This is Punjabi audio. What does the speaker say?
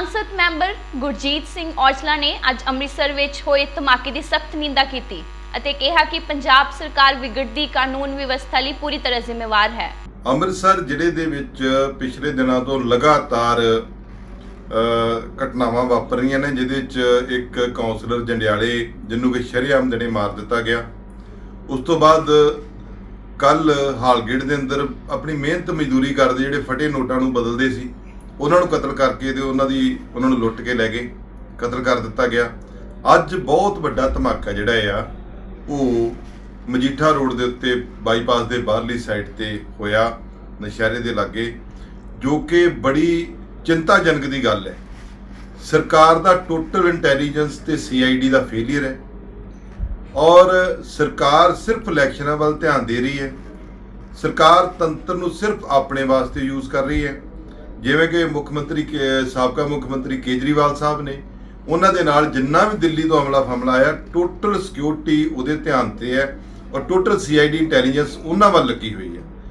ਸੰਸਦ ਮੈਂਬਰ ਗੁਰਜੀਤ ਸਿੰਘ ਔਜਲਾ ਨੇ ਅੱਜ ਅੰਮ੍ਰਿਤਸਰ ਵਿੱਚ ਹੋਏ ਧਮਾਕੇ ਦੀ ਸਖਤ ਨਿੰਦਾ ਕੀਤੀ ਅਤੇ ਕਿਹਾ ਕਿ ਪੰਜਾਬ ਸਰਕਾਰ ਵਿਗੜਦੀ ਕਾਨੂੰਨ ਵਿਵਸਥਾ ਲਈ ਪੂਰੀ ਤਰ੍ਹਾਂ ਜ਼ਿੰਮੇਵਾਰ ਹੈ। ਅੰਮ੍ਰਿਤਸਰ ਜ਼ਿਲ੍ਹੇ ਦੇ ਵਿੱਚ ਪਿਛਲੇ ਦਿਨਾਂ ਤੋਂ ਲਗਾਤਾਰ ਘਟਨਾਵਾਂ ਵਾਪਰ ਰਹੀਆਂ ਨੇ, ਜਿਹਦੇ ਵਿੱਚ ਇੱਕ ਕਾਉਂਸਲਰ ਜੰਡਿਆਲੇ ਜਿਹਨੂੰ ਕਿ ਸ਼ਰੇਆਮ ਦੇਣੇ ਮਾਰ ਦਿੱਤਾ ਗਿਆ। ਉਸ ਤੋਂ ਬਾਅਦ ਕੱਲ ਹਾਲਗੇਟ ਦੇ ਅੰਦਰ ਆਪਣੀ ਮਿਹਨਤ ਮਜ਼ਦੂਰੀ ਕਰਦੇ ਜਿਹੜੇ ਫਟੇ ਨੋਟਾਂ ਨੂੰ ਬਦਲਦੇ ਸੀ ਉਹਨਾਂ ਨੂੰ ਕਤਲ ਕਰਕੇ ਤੇ ਉਹਨਾਂ ਦੀ, ਉਹਨਾਂ ਨੂੰ ਲੁੱਟ ਕੇ ਲੈ ਗਏ, ਕਤਲ ਕਰ ਦਿੱਤਾ ਗਿਆ। ਅੱਜ ਬਹੁਤ ਵੱਡਾ ਧਮਾਕਾ ਜਿਹੜਾ ਆ, ਉਹ ਮਜੀਠਾ ਰੋਡ ਦੇ ਉੱਤੇ, ਬਾਈਪਾਸ ਦੇ ਬਾਹਰਲੀ ਸਾਈਡ ਤੇ ਹੋਇਆ, ਨਸ਼ਹਿਰੇ ਦੇ ਲਾਗੇ, ਜੋ ਕਿ ਬੜੀ ਚਿੰਤਾਜਨਕ ਦੀ ਗੱਲ ਹੈ। ਸਰਕਾਰ ਦਾ ਟੋਟਲ ਇੰਟੈਲੀਜੈਂਸ ਤੇ ਸੀਆਈਡੀ ਦਾ ਫੇਲਿਅਰ ਹੈ। ਔਰ ਸਰਕਾਰ ਸਿਰਫ ਇਲੈਕਸ਼ਨਾਂ ਵੱਲ ਧਿਆਨ ਦੇ ਰਹੀ ਹੈ। ਸਰਕਾਰ ਤੰਤਰ ਨੂੰ ਸਿਰਫ ਆਪਣੇ ਵਾਸਤੇ ਯੂਜ਼ ਕਰ ਰਹੀ ਹੈ। ਜਿਵੇਂ ਕਿ ਮੁੱਖ ਮੰਤਰੀ ਕੇ- ਸਾਬਕਾ ਮੁੱਖ ਮੰਤਰੀ ਕੇਜਰੀਵਾਲ ਸਾਹਿਬ ਨੇ, ਉਹਨਾਂ ਦੇ ਨਾਲ ਜਿੰਨਾ ਵੀ ਦਿੱਲੀ ਤੋਂ ਹਮਲਾ ਫਮਲਾ ਆਇਆ ਟੋਟਲ ਸਿਕਿਉਰਿਟੀ ਉਹਦੇ ਧਿਆਨ ਤੇ ਹੈ ਔਰ ਟੋਟਲ ਸੀਆਈਡੀ ਇੰਟੈਲੀਜੈਂਸ ਉਹਨਾਂ ਵੱਲ ਲੱਗੀ ਹੋਈ ਹੈ।